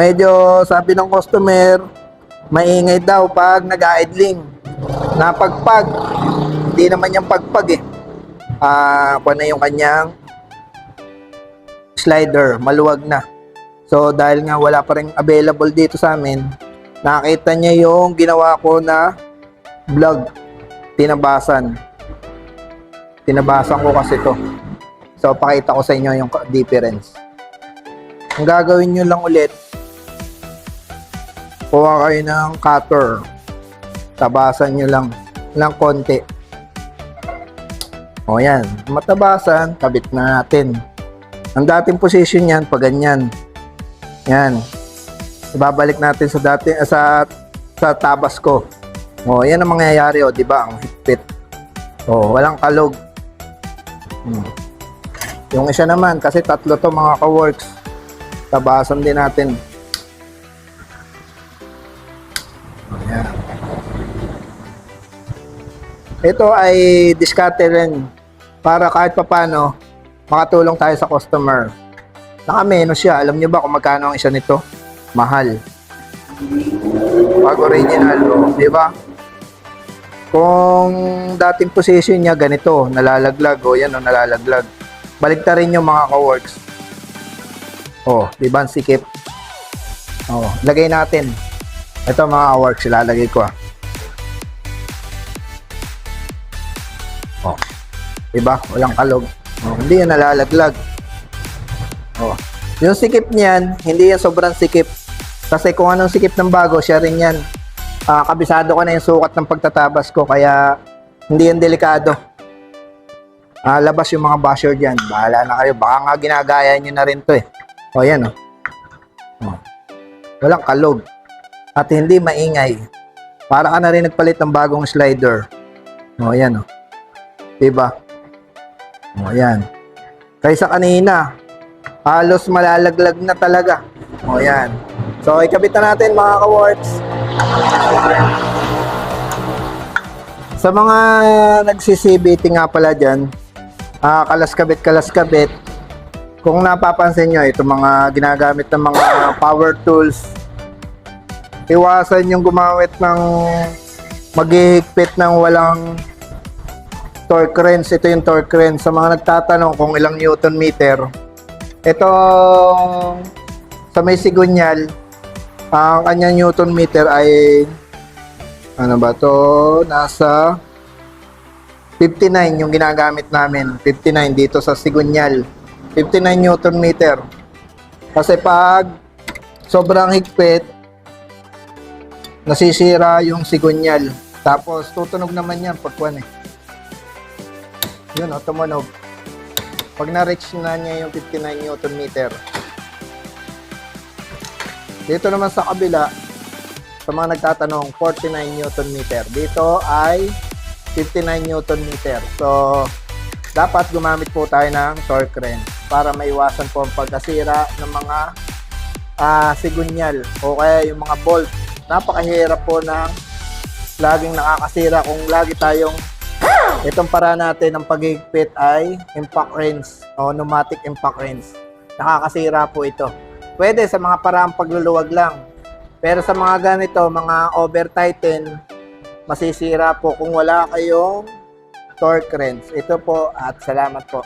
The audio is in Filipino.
medyo sabi ng customer, maingay daw pag nag-idling. Napagpag. Hindi naman yung pagpag eh. Ah, uh, na yung kanyang slider, maluwag na. So dahil nga wala pa rin available dito sa amin, nakita niya yung ginawa ko na vlog, tinabasan. Tinabasan ko kasi to. So pakita ko sa inyo yung difference. Ang gagawin nyo lang ulit, kuha kayo ng cutter. Tabasan nyo lang ng konti. O yan, matabasan, kabit na natin. Ang dating position yan, pag ganyan. Yan. Ibabalik natin sa dati sa sa tabas ko. O, yan ang mangyayari, o, di ba? Ang higpit. O, walang kalog. Hmm. Yung isa naman, kasi tatlo to mga ka-works. Tabasan din natin. Ito ay diskarte rin para kahit papano makatulong tayo sa customer. Naka-menos siya. Alam niyo ba kung magkano ang isa nito? Mahal. Pag original, oh, di ba? Kung dating position niya ganito, nalalaglag, o oh, yan oh, nalalaglag. Baligta rin yung mga ka-works. Oh, di ba sikip? Oh, lagay natin. Ito mga ka-works, ilalagay ko ah. Oh. Di ba? Walang kalog. Oh, hindi yan nalalaglag. Oh. Yung sikip niyan, hindi yan sobrang sikip. Kasi kung anong sikip ng bago, siya rin yan. Ah, kabisado ko na yung sukat ng pagtatabas ko, kaya hindi yan delikado. Ah, labas yung mga basher dyan. Bahala na kayo. Baka nga ginagaya nyo na rin to eh. O, yan o. Oh. Walang kalog. At hindi maingay. Para ka na rin nagpalit ng bagong slider. O, yan o. Diba? O, yan. Kaysa kanina, halos malalaglag na talaga. O, yan. So, ikabit na natin mga ka-works. Sa mga nagsi-CBT nga pala dyan, ah, kalas-kabit, kalas-kabit, kung napapansin nyo, ito mga ginagamit ng mga power tools, iwasan yung gumamit ng maghihigpit ng walang torque wrench. Ito yung torque wrench. Sa mga nagtatanong kung ilang newton meter, ito sa may sigunyal, ang kanyang newton meter ay ano ba to? Nasa 59 yung ginagamit namin. 59 dito sa Sigunyal. 59 newton meter. Kasi pag sobrang higpit nasisira yung Sigunyal. Tapos tutunog naman yan pag kuwan eh yun o tumunog pag na-reach na niya yung 59 newton meter dito naman sa kabila sa mga nagtatanong 49 newton meter. Dito ay 59 newton meter. So dapat gumamit po tayo ng torque wrench para maiwasan po ang pagkasira ng mga uh, sigunyal o kaya yung mga bolt. Napakahirap po ng laging nakakasira kung lagi tayong itong para natin ng paghigpit ay impact wrench o pneumatic impact wrench nakakasira po ito pwede sa mga paraang pagluluwag lang pero sa mga ganito, mga over tighten, masisira po kung wala kayong torque wrench. Ito po at salamat po.